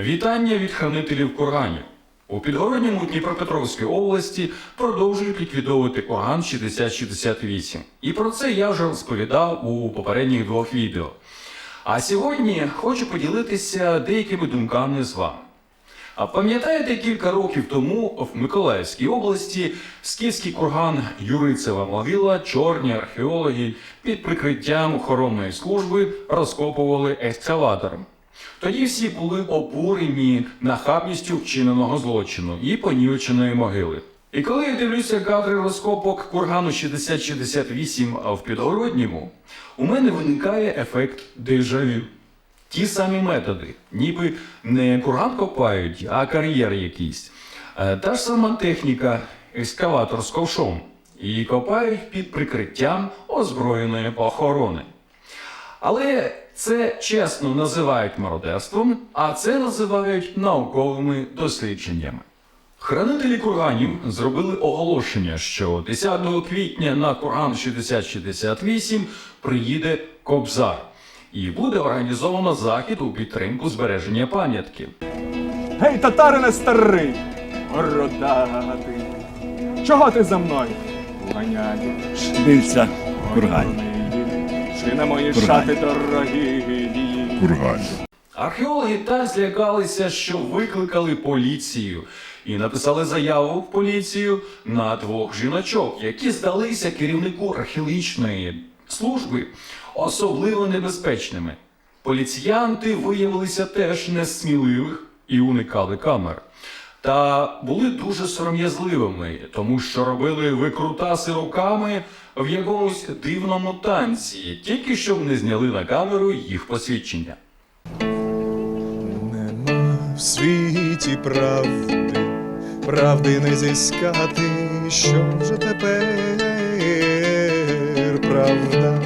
Вітання від хранителів курганів. У підгородньому Дніпропетровській області продовжують ліквідовувати курган 6068. І про це я вже розповідав у попередніх двох відео. А сьогодні хочу поділитися деякими думками з вами. А пам'ятаєте, кілька років тому в Миколаївській області скіфський курган Юрицева могила чорні археологи під прикриттям охоронної служби розкопували екскаватором. Тоді всі були обурені нахабністю вчиненого злочину і понівеченої могили. І коли я дивлюся кадри розкопок кургану 6068 в Підгородньому, у мене виникає ефект дежавю. Ті самі методи, ніби не курган копають, а кар'єр якийсь. Е, Та ж сама техніка, екскаватор з ковшом. І копають під прикриттям озброєної охорони. Але це чесно називають мародерством, а це називають науковими дослідженнями. Хранителі курганів зробили оголошення, що 10 квітня на курган 6068 приїде Кобзар, і буде організовано захід у підтримку збереження пам'ятки. Гей, татарине старий, бородатий, чого ти за мною? Уганяєш. Дивиться курган. Чи на мої Курган. шати дорогі? Курган. Археологи так злякалися, що викликали поліцію і написали заяву в поліцію на двох жіночок, які здалися керівнику археологічної служби особливо небезпечними. Поліціянти виявилися теж несміливих і уникали камер. Та були дуже сором'язливими, тому що робили викрутаси руками в якомусь дивному танці, тільки щоб не зняли на камеру їх посвідчення. Нема в світі правди, правди не зіскати, що вже тепер правда.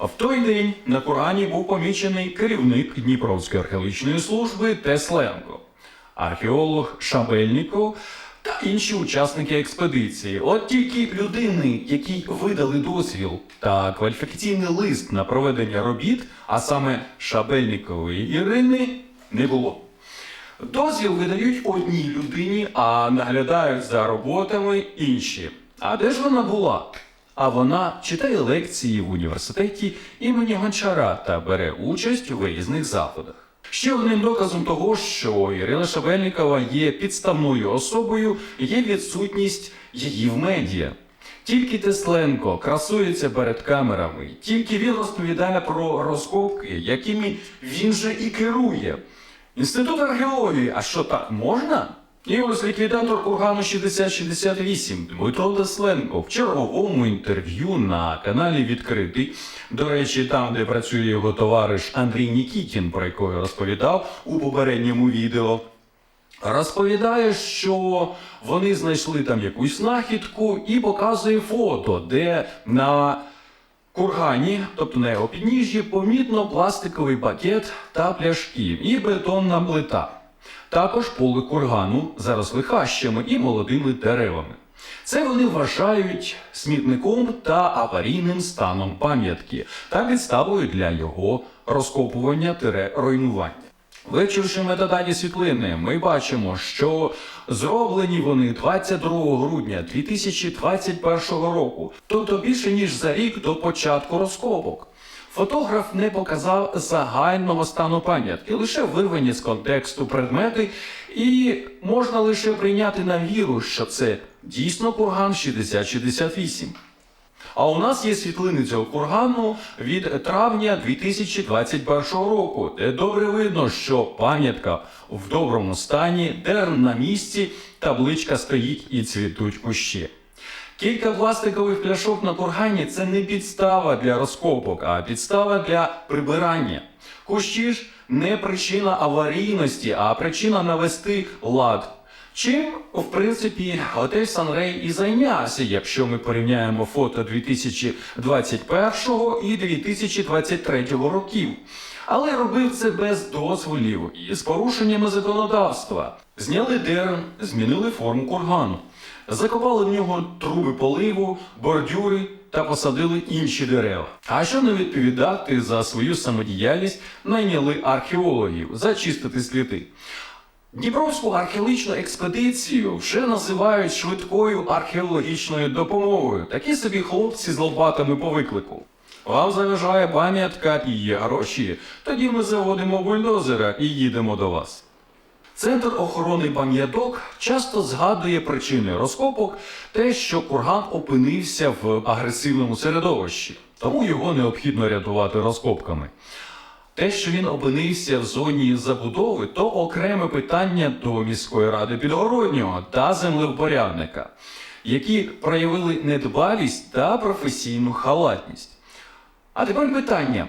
В той день на Курані був помічений керівник Дніпровської археологічної служби Тесленко, археолог Шабельніков та інші учасники експедиції. От тільки людини, якій видали дозвіл та кваліфікаційний лист на проведення робіт, а саме Шабельнікової Ірини, не було. Дозвіл видають одній людині, а наглядають за роботами інші. А де ж вона була? А вона читає лекції в університеті імені Гончара та бере участь у виїзних заходах. Ще одним доказом того, що Ірина Шабельникова є підставною особою, є відсутність її в медіа. Тільки Тесленко красується перед камерами, тільки він розповідає про розкопки, якими він же і керує. Інститут археології, а що так можна? І ось ліквідатор кургану 6068 Дмитро Тесленко в черговому інтерв'ю на каналі Відкритий. До речі, там, де працює його товариш Андрій Нікітін, про якого розповідав у попередньому відео. Розповідає, що вони знайшли там якусь знахідку і показує фото, де на кургані, тобто на його підніжжі, помітно пластиковий пакет та пляшки і бетонна плита. Також поле кургану заросли хащами і молодими деревами. Це вони вважають смітником та аварійним станом пам'ятки та підставою для його розкопування руйнування. Вивчивши метадані світлини, ми бачимо, що зроблені вони 22 грудня 2021 року, тобто більше ніж за рік до початку розкопок. Фотограф не показав загального стану пам'ятки, лише вирвані з контексту предмети, і можна лише прийняти на віру, що це дійсно курган 6068. А у нас є світлини цього кургану від травня 2021 року, де добре видно, що пам'ятка в доброму стані, дерн на місці, табличка стоїть і цвітуть кущі. Кілька пластикових пляшок на кургані це не підстава для розкопок, а підстава для прибирання. Кущі ж не причина аварійності, а причина навести лад. Чим, в принципі, готель Санрей і зайнявся, якщо ми порівняємо фото 2021 і 2023 років. Але робив це без дозволів і з порушеннями законодавства. Зняли дерн, змінили форму кургану, закопали в нього труби поливу, бордюри та посадили інші дерева. А щоб не відповідати за свою самодіяльність, найняли археологів зачистити сліди. Дніпровську археологічну експедицію вже називають швидкою археологічною допомогою. Такі собі хлопці з лопатами по виклику. Вам заважає пам'ятка і є гроші. Тоді ми заводимо бульдозера і їдемо до вас. Центр охорони пам'яток часто згадує причини розкопок те, що курган опинився в агресивному середовищі, тому його необхідно рятувати розкопками. Те, що він опинився в зоні забудови, то окреме питання до міської ради Підгороднього та землевпорядника, які проявили недбалість та професійну халатність. А тепер питання: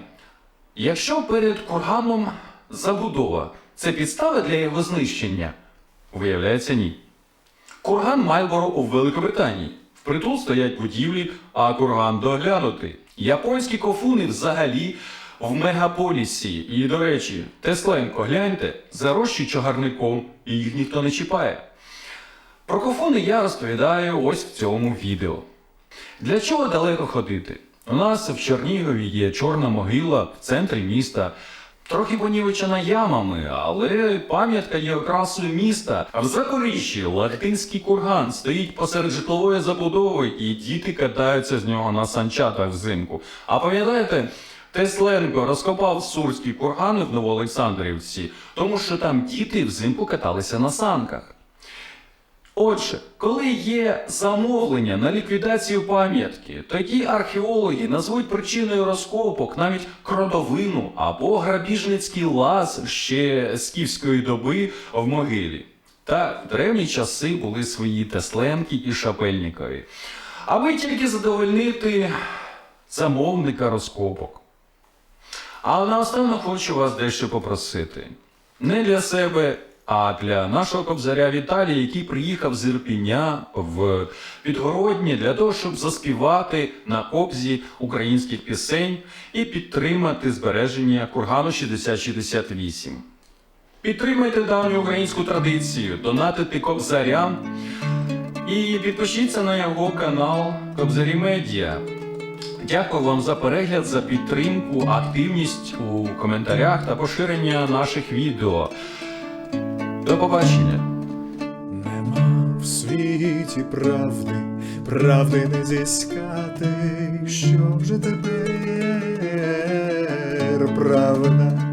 якщо перед курганом забудова, це підстава для його знищення? Виявляється, ні. Курган Мальборо у Великобританії. Впритул стоять будівлі, а курган доглянутий. Японські кофуни взагалі в мегаполісі. І, до речі, Тесленко, гляньте, зарощі чагарником, і їх ніхто не чіпає. Про кофуни я розповідаю ось в цьому відео. Для чого далеко ходити? У нас в Чернігові є чорна могила в центрі міста. Трохи понівечена ямами, але пам'ятка є окрасою міста. В Запоріжжі латинський курган стоїть посеред житлової забудови, і діти катаються з нього на санчатах взимку. А пам'ятаєте, Тесленко розкопав сурські кургани в Новоолександрівці, тому що там діти взимку каталися на санках. Отже, коли є замовлення на ліквідацію пам'ятки, тоді археологи назвуть причиною розкопок навіть кротовину або грабіжницький лаз ще скіфської доби в могилі. Так, в древні часи були свої Тесленки і Шапельникові. Аби тільки задовольнити замовника розкопок. А наостанок хочу вас дещо попросити. Не для себе, а для нашого кобзаря Віталія, який приїхав з Ірпіня в Підгородні для того, щоб заспівати на кобзі українських пісень і підтримати збереження кургану 6068. Підтримайте давню українську традицію, донатити кобзарям і підпишіться на його канал Кобзарі Медіа. Дякую вам за перегляд, за підтримку, активність у коментарях та поширення наших відео. До побачення! Нема в світі правди, правди не зіскати, що вже тепер? Правда